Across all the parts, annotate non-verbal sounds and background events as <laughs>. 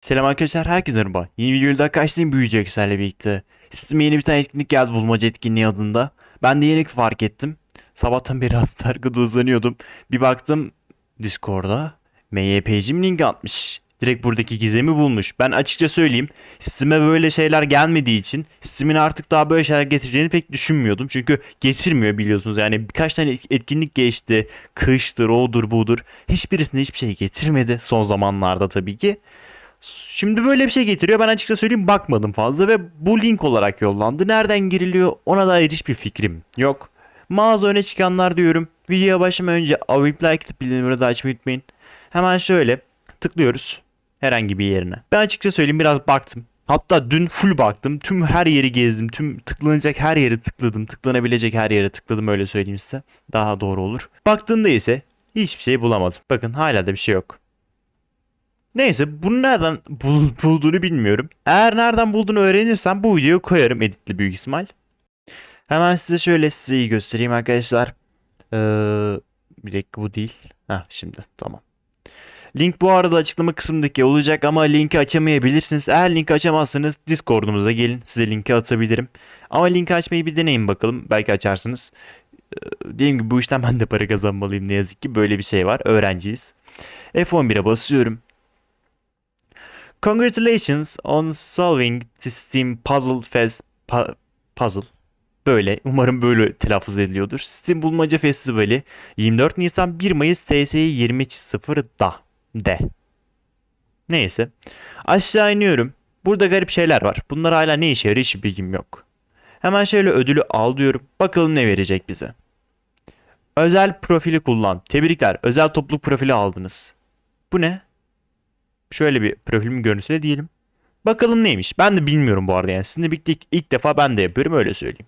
Selam arkadaşlar, herkese merhaba. Yeni videoda daha karşınızdayım büyüyecek sizlerle birlikte. Sisteme yeni bir tane etkinlik geldi bulmaca etkinliği adında. Ben de yeni fark ettim. Sabahtan beri <laughs> hasta arkada uzanıyordum. Bir baktım Discord'a MYP'cim link atmış. Direkt buradaki gizemi bulmuş. Ben açıkça söyleyeyim. Steam'e böyle şeyler gelmediği için Steam'in artık daha böyle şeyler getireceğini pek düşünmüyordum. Çünkü getirmiyor biliyorsunuz. Yani birkaç tane etkinlik geçti. Kıştır, odur, budur. Hiçbirisinde hiçbir şey getirmedi. Son zamanlarda tabii ki. Şimdi böyle bir şey getiriyor. Ben açıkça söyleyeyim bakmadım fazla ve bu link olarak yollandı. Nereden giriliyor ona dair hiçbir fikrim yok. Mağaza öne çıkanlar diyorum. Videoya başlamadan önce abone like bildirimleri de açmayı unutmayın. Hemen şöyle tıklıyoruz herhangi bir yerine. Ben açıkça söyleyeyim biraz baktım. Hatta dün full baktım. Tüm her yeri gezdim. Tüm tıklanacak her yeri tıkladım. Tıklanabilecek her yere tıkladım öyle söyleyeyim size. Daha doğru olur. Baktığımda ise hiçbir şey bulamadım. Bakın hala da bir şey yok. Neyse bunu nereden bul- bulduğunu bilmiyorum. Eğer nereden bulduğunu öğrenirsem bu videoyu koyarım editli büyük ihtimal. Hemen size şöyle siteyi göstereyim arkadaşlar. Ee, bir dakika bu değil. Heh şimdi tamam. Link bu arada açıklama kısmındaki olacak ama linki açamayabilirsiniz. Eğer linki açamazsanız Discord'umuza gelin. Size linki atabilirim. Ama linki açmayı bir deneyin bakalım. Belki açarsınız. Ee, dediğim gibi bu işten ben de para kazanmalıyım ne yazık ki. Böyle bir şey var. Öğrenciyiz. F11'e basıyorum. Congratulations on solving the Steam Puzzle Fest pu- Puzzle. Böyle. Umarım böyle telaffuz ediliyordur. Steam Bulmaca Festivali 24 Nisan 1 Mayıs TSE 20.0'da. De. Neyse. Aşağı iniyorum. Burada garip şeyler var. Bunlar hala ne işe yarıyor hiç bilgim yok. Hemen şöyle ödülü al diyorum. Bakalım ne verecek bize. Özel profili kullan. Tebrikler. Özel topluluk profili aldınız. Bu ne? Şöyle bir profilimin görüntüsüyle diyelim. Bakalım neymiş. Ben de bilmiyorum bu arada yani. Sizinle birlikte ilk, ilk defa ben de yapıyorum öyle söyleyeyim.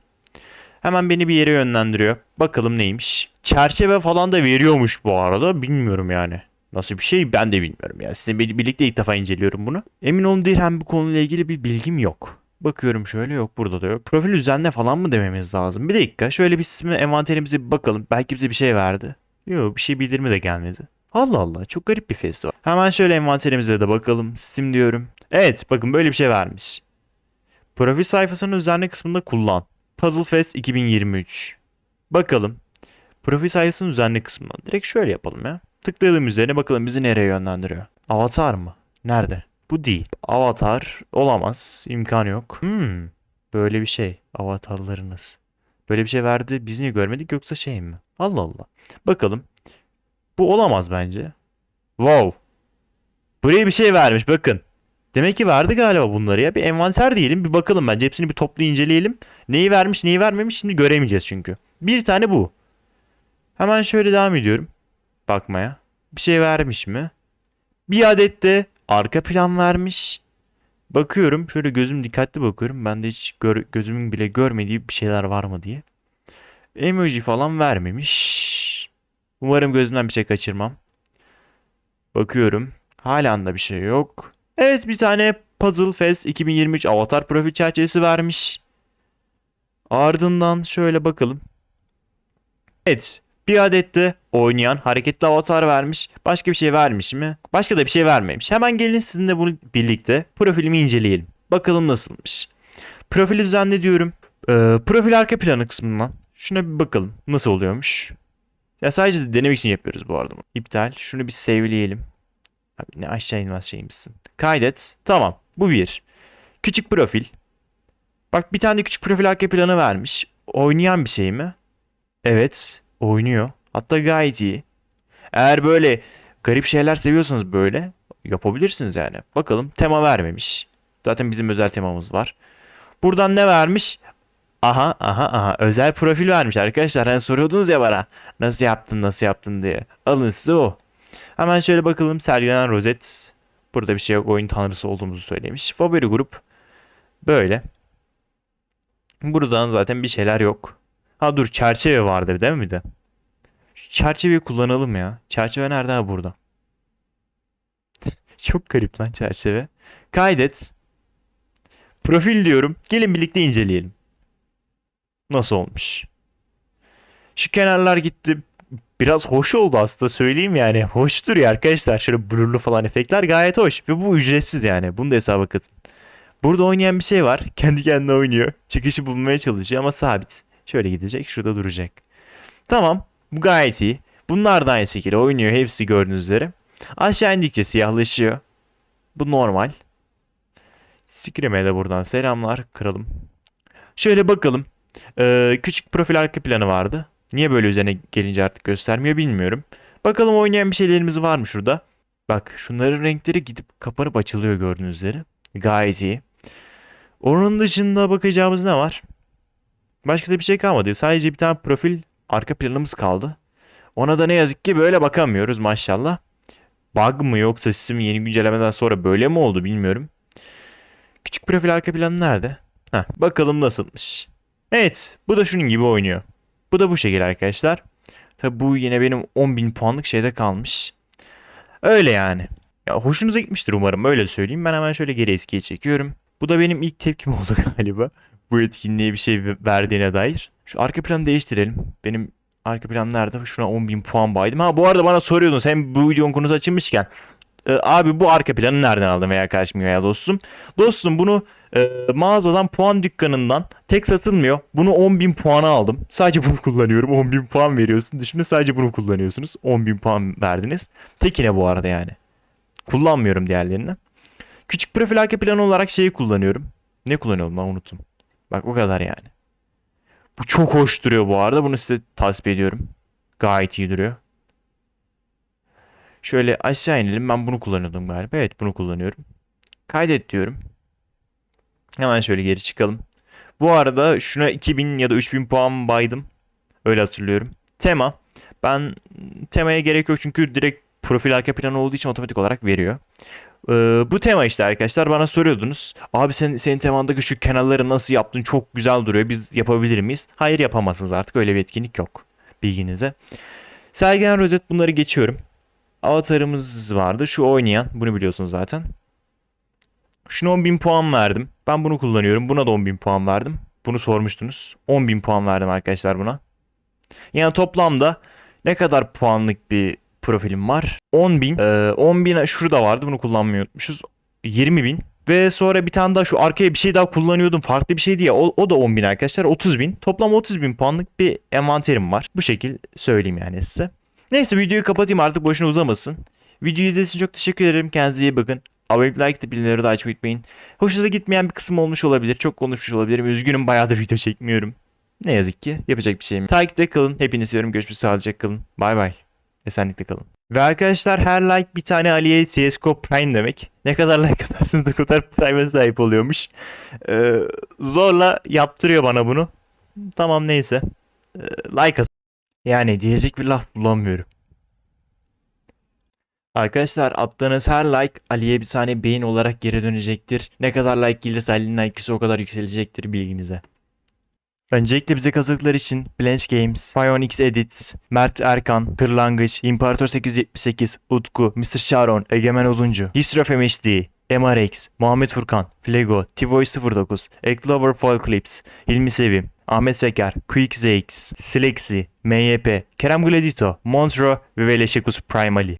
Hemen beni bir yere yönlendiriyor. Bakalım neymiş. Çerçeve falan da veriyormuş bu arada. Bilmiyorum yani. Nasıl bir şey ben de bilmiyorum yani. Sizinle bir- birlikte ilk defa inceliyorum bunu. Emin olun değil hem bu konuyla ilgili bir bilgim yok. Bakıyorum şöyle yok burada da yok. Profil düzenle falan mı dememiz lazım? Bir dakika şöyle bir ismi envanterimize bir bakalım. Belki bize bir şey verdi. Yok bir şey bildirimi de gelmedi. Allah Allah çok garip bir festival. Hemen şöyle envanterimize de bakalım. Steam diyorum. Evet bakın böyle bir şey vermiş. Profil sayfasının üzerine kısmında kullan. Puzzle Fest 2023. Bakalım. Profil sayfasının üzerine kısmından. Direkt şöyle yapalım ya. Tıklayalım üzerine bakalım bizi nereye yönlendiriyor. Avatar mı? Nerede? Bu değil. Avatar olamaz. İmkan yok. Hmm. Böyle bir şey. Avatarlarınız. Böyle bir şey verdi. Biz niye görmedik yoksa şey mi? Allah Allah. Bakalım. Bu olamaz bence. Wow. Buraya bir şey vermiş bakın. Demek ki verdi galiba bunları ya. Bir envanter diyelim bir bakalım bence. Hepsini bir toplu inceleyelim. Neyi vermiş neyi vermemiş şimdi göremeyeceğiz çünkü. Bir tane bu. Hemen şöyle devam ediyorum. Bakmaya. Bir şey vermiş mi? Bir adet de arka plan vermiş. Bakıyorum şöyle gözüm dikkatli bakıyorum. Ben de hiç gör- gözümün bile görmediği bir şeyler var mı diye. Emoji falan vermemiş. Umarım gözümden bir şey kaçırmam. Bakıyorum. Halen de bir şey yok. Evet bir tane Puzzle Fest 2023 avatar profil çerçevesi vermiş. Ardından şöyle bakalım. Evet. Bir adet de oynayan hareketli avatar vermiş. Başka bir şey vermiş mi? Başka da bir şey vermemiş. Hemen gelin sizinle bunu birlikte profilimi inceleyelim. Bakalım nasılmış. Profili düzenle diyorum. Ee, profil arka planı kısmından. Şuna bir bakalım. Nasıl oluyormuş? Ya sadece denemek için yapıyoruz bu arada. İptal. Şunu bir save'leyelim. Abi ne aşağı inmez şeymişsin. Kaydet. Tamam. Bu bir. Küçük profil. Bak bir tane de küçük profil arka planı vermiş. Oynayan bir şey mi? Evet. Oynuyor. Hatta gayet iyi. Eğer böyle garip şeyler seviyorsanız böyle yapabilirsiniz yani. Bakalım tema vermemiş. Zaten bizim özel temamız var. Buradan ne vermiş? Aha aha aha özel profil vermiş arkadaşlar. Hani soruyordunuz ya bana nasıl yaptın nasıl yaptın diye. Alın size o. Hemen şöyle bakalım sergilenen rozet. Burada bir şey yok oyun tanrısı olduğumuzu söylemiş. Favori grup böyle. Buradan zaten bir şeyler yok. Ha dur çerçeve vardı değil mi de? Şu çerçeveyi kullanalım ya. Çerçeve nerede ha burada? <laughs> Çok garip lan çerçeve. Kaydet. Profil diyorum. Gelin birlikte inceleyelim. Nasıl olmuş? Şu kenarlar gitti. biraz hoş oldu aslında söyleyeyim yani. Hoş duruyor arkadaşlar. Şöyle blurlu falan efektler gayet hoş. Ve bu ücretsiz yani. Bunu da hesaba katın. Burada oynayan bir şey var. <laughs> Kendi kendine oynuyor. Çıkışı bulmaya çalışıyor ama sabit. Şöyle gidecek. Şurada duracak. Tamam. Bu gayet iyi. Bunlar da aynı şekilde oynuyor. Hepsi gördüğünüz üzere. Aşağı indikçe siyahlaşıyor. Bu normal. Scream'e de buradan selamlar. Kıralım. Şöyle bakalım. Ee, küçük profil arka planı vardı. Niye böyle üzerine gelince artık göstermiyor bilmiyorum. Bakalım oynayan bir şeylerimiz var mı şurada? Bak şunların renkleri gidip kapanıp açılıyor gördüğünüz üzere. Gayet iyi. Onun dışında bakacağımız ne var? Başka da bir şey kalmadı. Sadece bir tane profil arka planımız kaldı. Ona da ne yazık ki böyle bakamıyoruz maşallah. Bug mı yoksa sistem yeni güncellemeden sonra böyle mi oldu bilmiyorum. Küçük profil arka planı nerede? Heh, bakalım nasılmış. Evet bu da şunun gibi oynuyor. Bu da bu şekilde arkadaşlar. Tabi bu yine benim 10.000 puanlık şeyde kalmış. Öyle yani. Ya hoşunuza gitmiştir umarım öyle söyleyeyim. Ben hemen şöyle geri eskiye çekiyorum. Bu da benim ilk tepkim oldu <laughs> galiba. Bu etkinliğe bir şey verdiğine dair. Şu arka planı değiştirelim. Benim arka plan nerede? Şuna 10.000 puan baydım. Ha bu arada bana soruyordunuz hem bu videonun konusu açılmışken. E, abi bu arka planı nereden aldın veya kardeşim veya dostum? Dostum bunu e, mağazadan puan dükkanından tek satılmıyor. Bunu 10.000 puana aldım. Sadece bunu kullanıyorum. 10.000 puan veriyorsun. Düşünün sadece bunu kullanıyorsunuz. 10.000 puan verdiniz. Tekine bu arada yani. Kullanmıyorum diğerlerini. Küçük profil arka planı olarak şeyi kullanıyorum. Ne kullanıyorum ben unuttum. Bak o kadar yani. Bu çok hoş duruyor bu arada. Bunu size tasvip ediyorum. Gayet iyi duruyor. Şöyle aşağı inelim. Ben bunu kullanıyordum galiba. Evet bunu kullanıyorum. Kaydet diyorum. Hemen şöyle geri çıkalım. Bu arada şuna 2000 ya da 3000 puan baydım. Öyle hatırlıyorum. Tema. Ben temaya gerek yok çünkü direkt profil arka planı olduğu için otomatik olarak veriyor. Ee, bu tema işte arkadaşlar bana soruyordunuz. Abi sen, senin temandaki şu kenarları nasıl yaptın? Çok güzel duruyor. Biz yapabilir miyiz? Hayır yapamazsınız artık. Öyle bir etkinlik yok. Bilginize. Sergen rozet bunları geçiyorum. Avatarımız vardı. Şu oynayan. Bunu biliyorsunuz zaten. Şuna 10.000 puan verdim. Ben bunu kullanıyorum. Buna da 10.000 puan verdim. Bunu sormuştunuz. 10.000 puan verdim arkadaşlar buna. Yani toplamda ne kadar puanlık bir profilim var? 10.000. Ee, 10.000 şurada vardı. Bunu kullanmayı unutmuşuz. 20.000. Ve sonra bir tane daha şu arkaya bir şey daha kullanıyordum. Farklı bir şey diye. O, o da 10.000 arkadaşlar. 30.000. Toplam 30.000 puanlık bir envanterim var. Bu şekil söyleyeyim yani size. Neyse videoyu kapatayım artık boşuna uzamasın. Videoyu izlediğiniz için çok teşekkür ederim. Kendinize iyi bakın. Abone like de bildirimleri de açmayı unutmayın. Hoşunuza gitmeyen bir kısım olmuş olabilir. Çok konuşmuş olabilirim. Üzgünüm bayağıdır video çekmiyorum. Ne yazık ki yapacak bir şeyim. Takipte kalın. Hepinizi seviyorum. Görüşmek sağlıcakla kalın. Bay bay. Esenlikle kalın. Ve arkadaşlar her like bir tane Ali'ye CSGO Prime demek. Ne kadar like atarsanız o kadar Prime'e sahip oluyormuş. Ee, zorla yaptırıyor bana bunu. Tamam neyse. Ee, like at. Yani diyecek bir laf bulamıyorum. Arkadaşlar attığınız her like Ali'ye bir tane beğen olarak geri dönecektir. Ne kadar like gelirse Ali'nin IQ'su o kadar yükselecektir bilginize. Öncelikle bize kazıklar için Blanch Games, Pionix Edits, Mert Erkan, Kırlangıç, İmparator 878, Utku, Mr. Sharon, Egemen Uzuncu, History of MHD, MRX, Muhammed Furkan, Flego, T-Voice 09, Eklover Fall Clips, Hilmi Sevim, Ahmet Seker, Quick ZX, Slexi, MYP, Kerem Gladito, Montro ve Veleşekus Primali.